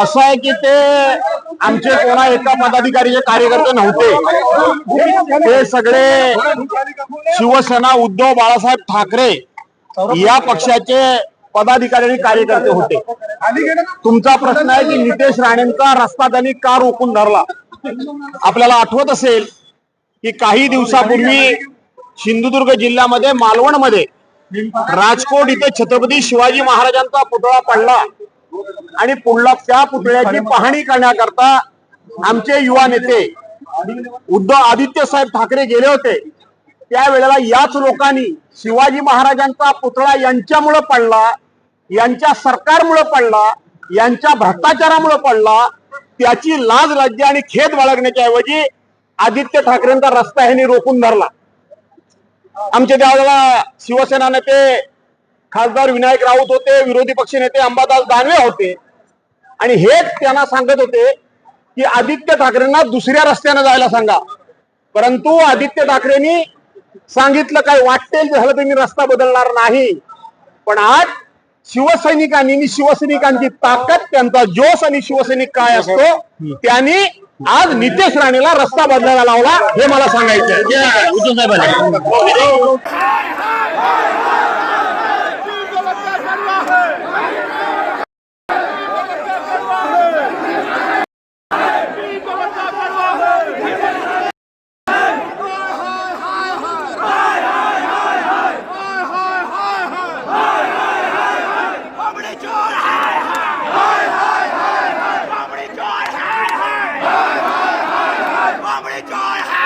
असं आहे की ते आमचे कोणा एका पदाधिकारीचे कार्यकर्ते नव्हते. ते सगळे शिवसेना उद्धव बाळासाहेब ठाकरे या पक्षाचे पदाधिकारी आणि कार्यकर्ते होते. तुमचा प्रश्न आहे की नितेश राणेंचा रस्ता त्यांनी का रोखून धरला? आपल्याला आठवत असेल की काही दिवसापूर्वी सिंधुदुर्ग जिल्ह्यामध्ये मालवणमध्ये राजकोट इथे छत्रपती शिवाजी महाराजांचा पुतळा पडला. आणि पुढला त्या पुतळ्याची पाहणी करण्याकरता आमचे युवा नेते उद्धव आदित्य साहेब ठाकरे गेले होते. त्यावेळेला याच लोकांनी शिवाजी महाराजांचा पुतळा यांच्यामुळे पडला यांच्या सरकारमुळे पडला यांच्या भ्रष्टाचारामुळे पडला. त्याची लाज लज्जा आणि खेद बाळगण्याच्या ऐवजी आदित्य ठाकरेंचा रस्ता ह्यांनी रोखून धरला. आमचे त्यावेळेला शिवसेना नेते खासदार विनायक राऊत होते विरोधी पक्ष नेते अंबादास दानवे होते. आणि हेच त्यांना सांगत होते की आदित्य ठाकरेंना दुसऱ्या रस्त्याने जायला सांगा. परंतु आदित्य ठाकरेंनी सांगितलं काय वाटेल झालं तर मी रस्ता बदलणार नाही. पण आज शिवसैनिकांनी आणि शिवसैनिकांची ताकद त्यांचा जोश आणि शिवसैनिक काय असतो त्यांनी आज नितेश राणेला रस्ता बदलायला लावला हे मला सांगायचं